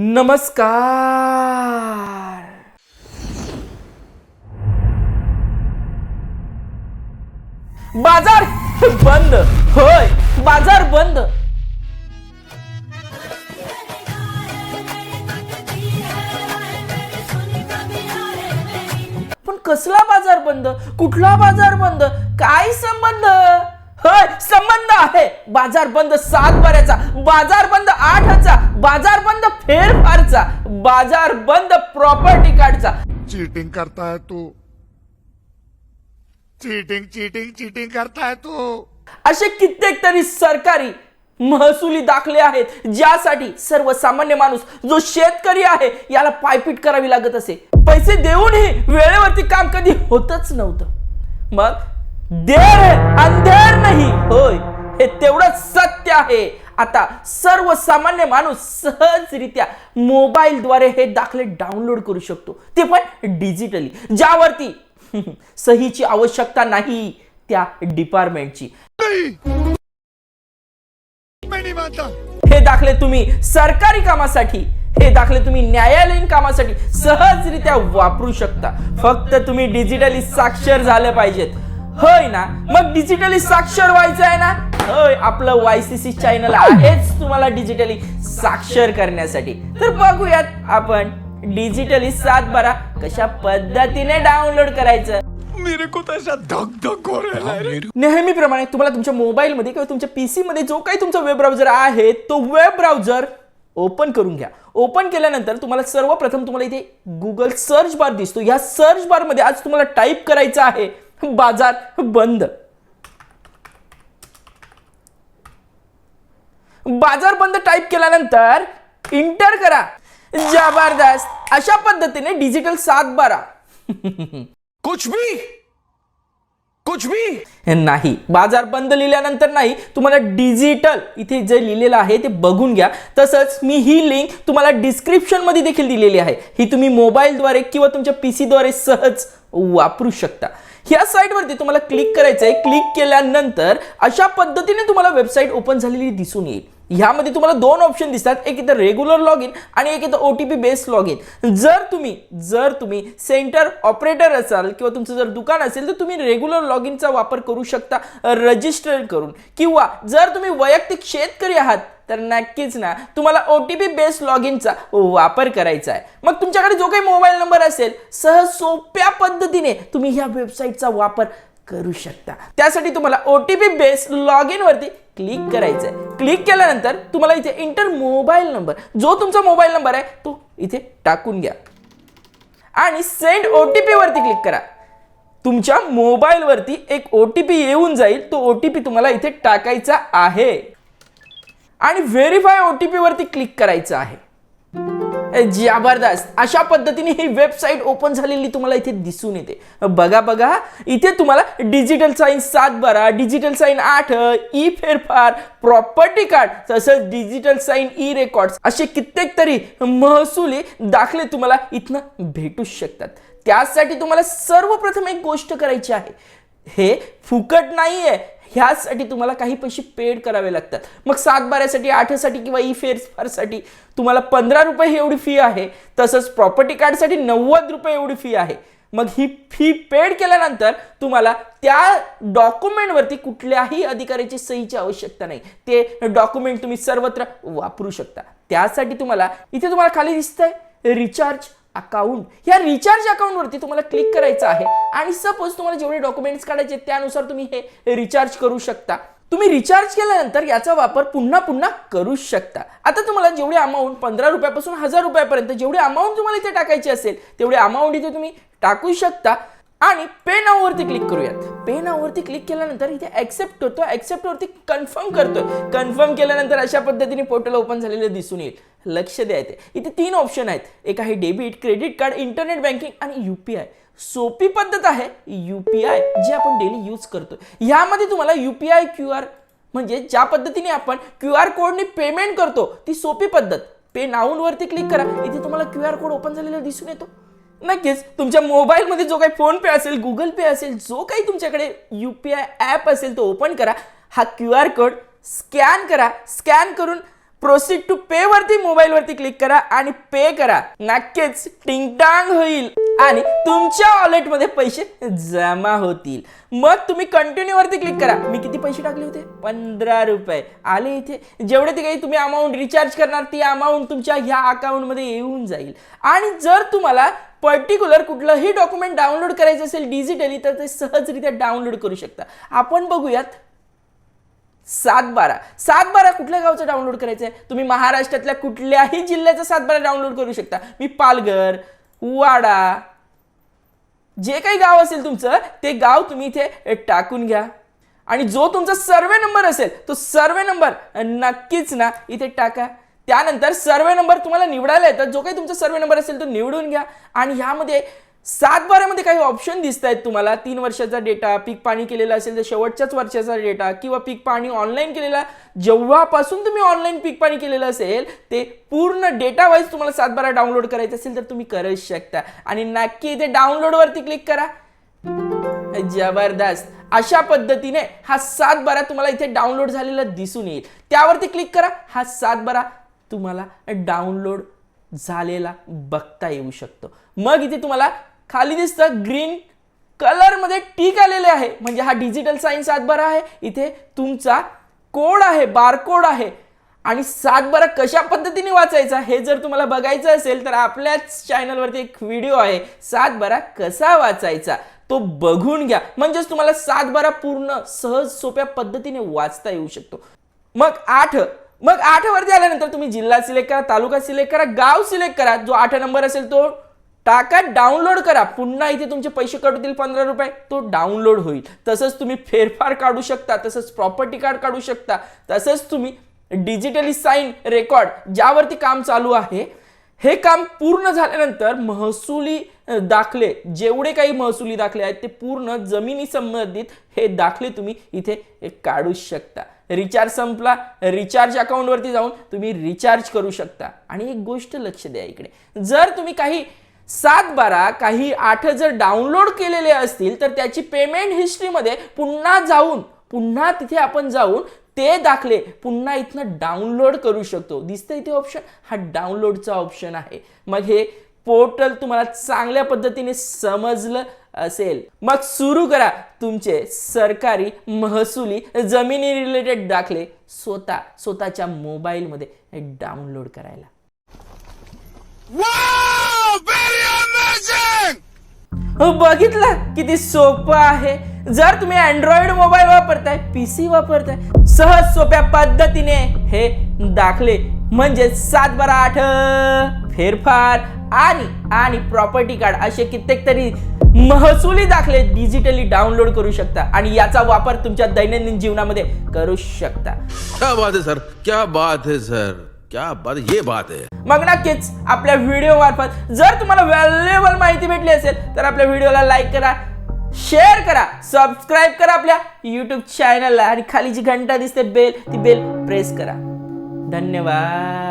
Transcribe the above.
नमस्कार. बाजार बंद. होय बाजार बंद. पण कसला बाजार बंद? कुठला बाजार बंद? काय संबंध? होय संबंध आहे. बाजार बंद सात बऱ्याचा बाजार बंद आठचा बाजार बंद फेरफारचा बाजार बंद प्रॉपर्टी कार्डचा चीटिंग करता है तू. चीटिंग चीटिंग चीटिंग करता है तू. असे कित्येक तरी सरकारी महसुली दाखले आहेत ज्यासाठी सर्वसामान्य माणूस जो शेतकरी आहे याला पायपीट करावी लागत असे. पैसे देऊनही वेळेवरती काम कधी होतच नव्हतं. मग देर अंधेर नाही. होय हे तेवढंच सत्य आहे. आता सर्वसामान्य माणूस सहजरित्या मोबाईलद्वारे हे दाखले डाउनलोड करू शकतो. ते पण डिजिटली. ज्यावरती सहीची आवश्यकता नाही त्या डिपार्टमेंटची. हे दाखले तुम्ही सरकारी कामासाठी हे दाखले तुम्ही न्यायालयीन कामासाठी सहजरित्या वापरू शकता. फक्त तुम्ही डिजिटली साक्षर झाले पाहिजेत. होय ना? मग डिजिटली साक्षर व्हायचं आहे ना? होय आपलं वायसीसी चॅनल आहेच तुम्हाला डिजिटली साक्षर करण्यासाठी. तर बघूयात आपण डिजिटली सात बारा कशा पद्धतीने डाउनलोड करायचं. मेरे को तो ऐसा धक धक हो रहा है नेहमीप्रमाणे तुम्हाला तुमच्या मोबाईलमध्ये किंवा तुमच्या पीसी मध्ये जो काही तुमचा वेब ब्राउझर आहे तो वेब ब्राउझर ओपन करून घ्या. ओपन केल्यानंतर तुम्हाला सर्वप्रथम तुम्हाला इथे गुगल सर्च बार दिसतो. या सर्च बारमध्ये आज तुम्हाला टाईप करायचं आहे. बाजार बंद. बाजार बंद टाईप केल्यानंतर इंटर करा. जबरदस्त. अशा पद्धतीने डिजिटल सात बारा. कुछ भी. कुछ भी. नाही. बाजार बंद लिहिल्यानंतर नाही. तुम्हाला डिजिटल इथे जे लिहिलेलं आहे ते बघून घ्या. तसंच मी ही लिंक तुम्हाला डिस्क्रिप्शनमध्ये देखील दिलेली आहे. ही तुम्ही मोबाईलद्वारे किंवा तुमच्या पी सीद्वारे सहज वापरू शकता. ह्या साईटवरती तुम्हाला क्लिक करायचं आहे क्लिक केल्यानंतर अशा पद्धतीने तुम्हाला वेबसाईट ओपन झालेली दिसून येईल. ह्यामध्ये तुम्हाला दोन ऑप्शन दिसतात. एक इथं रेग्युलर लॉग इन आणि एक इथं O T P based log in जर तुम्ही जर तुम्ही सेंटर ऑपरेटर असाल किंवा तुमचं जर दुकान असेल तर तुम्ही रेग्युलर लॉग इनचा वापर करू शकता रजिस्टर करून. किंवा जर तुम्ही वैयक्तिक शेतकरी आहात तर नक्कीच ना. तुम्हाला O T P based log इनचा वापर करायचा आहे. मग तुमच्याकडे जो काही मोबाईल नंबर असेल सहज सोप्या पद्धतीने तुम्ही ह्या वेबसाईटचा वापर करू शकता. त्यासाठी तुम्हाला O T P based log इनवरती click करायचं आहे क्लिक केल्यानंतर तुम्हाला इथे इंटर मोबाईल नंबर जो तुमचा मोबाईल नंबर आहे तो इथे टाकून घ्या. आणि सेंड ओ टी वरती क्लिक करा. तुमच्या मोबाईलवरती एक ओ टी पी येऊन जाईल तो ओ टी पी तुम्हाला इथे टाकायचा आहे. आणि व्हेरीफाय ओ टी वरती क्लिक करायचं आहे. जबरदस्त. अशा पद्धतीने ही वेबसाईट ओपन झालेली तुम्हाला इथे दिसून येते. बघा बघा. इथे तुम्हाला डिजिटल साईन सात बारा डिजिटल साईन आठ ई फेरफार प्रॉपर्टी कार्ड तसंच डिजिटल साईन ई रेकॉर्ड्स असे कित्येक तरी महसुली दाखले तुम्हाला इथनं भेटू शकतात. त्यासाठी तुम्हाला सर्वप्रथम एक गोष्ट करायची आहे. हे फुकट नाहीये. ह्यासाठी तुम्हाला काही पैसे पेड करावे लागतात. मग सात बारासाठी आठसाठी किंवा ई फेरफारसाठी तुम्हाला पंधरा रुपये ही एवढी फी आहे. तसंच प्रॉपर्टी कार्डसाठी नव्वद रुपये एवढी फी आहे. मग ही फी पेड केल्यानंतर तुम्हाला त्या डॉक्युमेंटवरती कुठल्याही अधिकाऱ्याची सहीची आवश्यकता नाही. ते डॉक्युमेंट तुम्ही सर्वत्र वापरू शकता. त्यासाठी तुम्हाला इथे तुम्हाला खाली दिसतंय रिचार्ज अकाउंट या रिचार्ज अकाउंटवरती तुम्हाला क्लिक करायचं आहे. आणि सपोज तुम्हाला जेवढे डॉक्युमेंट्स काढायचे त्यानुसार तुम्ही हे रिचार्ज करू शकता. तुम्ही रिचार्ज केल्यानंतर याचा वापर पुन्हा पुन्हा करू शकता. आता तुम्हाला जेवढे अमाऊंट पंधरा रुपयापासून हजार रुपयापर्यंत जेवढे अमाऊंट तुम्हाला इथे टाकायची असेल तेवढे अमाऊंट इथे तुम्ही टाकू शकता. आणि पे क्लिक करूयात. पे क्लिक केल्यानंतर इथे ऍक्सेप्ट होतो. ऍक्सेप्टवरती कन्फर्म करतोय. कन्फर्म केल्यानंतर अशा पद्धतीने पोर्टल ओपन झालेलं दिसून येईल. लक्ष द्यायचे इथे. तीन ऑप्शन आहेत. एक आहे debit credit card internet banking आणि युपीआय सोपी पद्धत आहे युपीआय जी आपण डेली यूज करतो ह्यामध्ये तुम्हाला युपीआय क्यू आर म्हणजे ज्या पद्धतीने आपण क्यू आर कोडने पेमेंट करतो ती सोपी पद्धत. पे नाऊनवरती क्लिक करा. इथे तुम्हाला क्यू आर कोड ओपन झालेला दिसून येतो. नक्कीच. तुमच्या मोबाईलमध्ये जो काही फोन पे असेल गुगल पे असेल जो काही तुमच्याकडे यू पी आय ॲप असेल तो ओपन करा. हा क्यू आर कोड स्कॅन करा. स्कॅन करून प्रोसीड टू पे वरती मोबाईल वरती क्लिक करा आणि पे करा. नक्कीच टिंगटांग होईल आणि तुमच्या वॉलेटमध्ये पैसे जमा होतील. मग तुम्ही कंटिन्यू वरती क्लिक करा. मी किती पैसे टाकले होते? पंधरा रुपये. आले इथे. जेवढे ते काही तुम्ही अमाऊंट रिचार्ज करणार ती अमाऊंट तुमच्या ह्या अकाउंटमध्ये येऊन जाईल. आणि जर तुम्हाला पर्टिक्युलर कुठलंही डॉक्युमेंट डाउनलोड करायचं असेल डिजिटली तर ते सहजरित्या डाउनलोड करू शकता. आपण बघूयात सात बारा सात बारा कुठल्या गावचं डाउनलोड करायचं आहे तुम्ही महाराष्ट्रातल्या कुठल्याही जिल्ह्याचं सात बारा डाउनलोड करू शकता. मी पालघर वाडा जे काही गाव असेल तुमचं ते गाव तुम्ही इथे टाकून घ्या. आणि जो तुमचा सर्वे नंबर असेल तो सर्वे नंबर नक्कीच ना इथे टाका. त्यानंतर सर्वे नंबर तुम्हाला निवडायला येतात. जो काही तुमचा सर्वे नंबर असेल तो निवडून घ्या. आणि ह्यामध्ये सात बारामध्ये काही ऑप्शन दिसत आहेत तुम्हाला. तीन वर्षाचा डेटा पीक पाणी केलेला असेल तर शेवटच्याच वर्षाचा डेटा किंवा पीक पाणी ऑनलाईन केलेला जेव्हापासून तुम्ही ऑनलाईन पीक पाणी केलेलं असेल ते पूर्ण डेटा वाईज तुम्हाला सात बारा डाउनलोड करायचं असेल तर तुम्ही करू शकता. आणि नक्की इथे डाउनलोडवरती क्लिक करा. जबरदस्त. अशा पद्धतीने हा सात बारा तुम्हाला इथे डाउनलोड झालेला दिसून येईल. त्यावरती क्लिक करा. हा सात बारा तुम्हाला डाउनलोड झालेला बघता येऊ शकतो. मग इथे तुम्हाला खाली दिसतं ग्रीन कलरमध्ये टीक आलेले आहे. म्हणजे हा डिजिटल साईन सातबारा आहे. इथे तुमचा कोड आहे बारकोड आहे. आणि सातबारा कशा पद्धतीने वाचायचा हे जर तुम्हाला बघायचं असेल तर आपल्याच चॅनलवरती एक व्हिडिओ आहे सातबारा कसा वाचायचा? तो बघून घ्या. म्हणजेच तुम्हाला सातबारा पूर्ण सहज सोप्या पद्धतीने वाचता येऊ शकतो. मग आठ मग आठ वरती आल्यानंतर तुम्ही जिल्हा सिलेक्ट करा तालुका सिलेक्ट करा गाव सिलेक्ट करा. जो आठ नंबर असेल तो टाका डाउनलोड करा. पुन्हा इथे तुमचे पैसे कट होतील पंधरा रुपये. तो डाउनलोड होईल. तसंच तुम्ही फेरफार काढू शकता. तसंच प्रॉपर्टी कार्ड काढू शकता. तसंच तुम्ही डिजिटली साईन रेकॉर्ड ज्यावरती काम चालू आहे हे काम पूर्ण झाल्यानंतर महसुली दाखले जेवढे काही महसुली दाखले आहेत ते पूर्ण जमिनी संबंधित हे दाखले तुम्ही इथे काढू शकता. रिचार्ज संपला रिचार्ज अकाउंटवरती जाऊन तुम्ही रिचार्ज करू शकता. आणि एक गोष्ट लक्ष द्या इकडे. जर तुम्ही काही सात बारा काही आठ जर डाउनलोड केलेले असतील तर त्याची पेमेंट हिस्ट्रीमध्ये पुन्हा जाऊन पुन्हा तिथे आपण जाऊन ते दाखले पुन्हा इथनं डाउनलोड करू शकतो. दिसतं इथे ऑप्शन हा डाउनलोडचा ऑप्शन आहे. मग हे पोर्टल तुम्हाला चांगल्या पद्धतीने समजलं असेल. मग सुरू करा तुमचे सरकारी महसुली जमिनी रिलेटेड दाखले स्वतः स्वतःच्या मोबाईलमध्ये डाउनलोड करायला. Wow! हो बघितलं किती सोपं आहे. जर तुम्ही अँड्रॉइड मोबाईल वापरताय पीसी वापरताय सहज सोप्या पद्धतीने हे दाखले. म्हणजे सात बारा आठ फेरफार आणि आणि प्रॉपर्टी कार्ड असे कित्येक तरी महसुली दाखले डिजिटली डाउनलोड करू शकता आणि याचा वापर तुमच्या दैनंदिन जीवनामध्ये करू शकता. क्या बात है सर? क्या बात है सर? क्या बात ये बात है। मग नक्कीच आपल्या व्हिडिओ मार्फत जर तुम्हाला व्हॅल्युएबल माहिती भेटली असेल तर आपल्या व्हिडिओला लाईक करा शेअर करा सबस्क्राईब करा आपल्या युट्यूब चॅनलला आणि खाली जी घंटा दिसते बेल ती बेल प्रेस करा. धन्यवाद.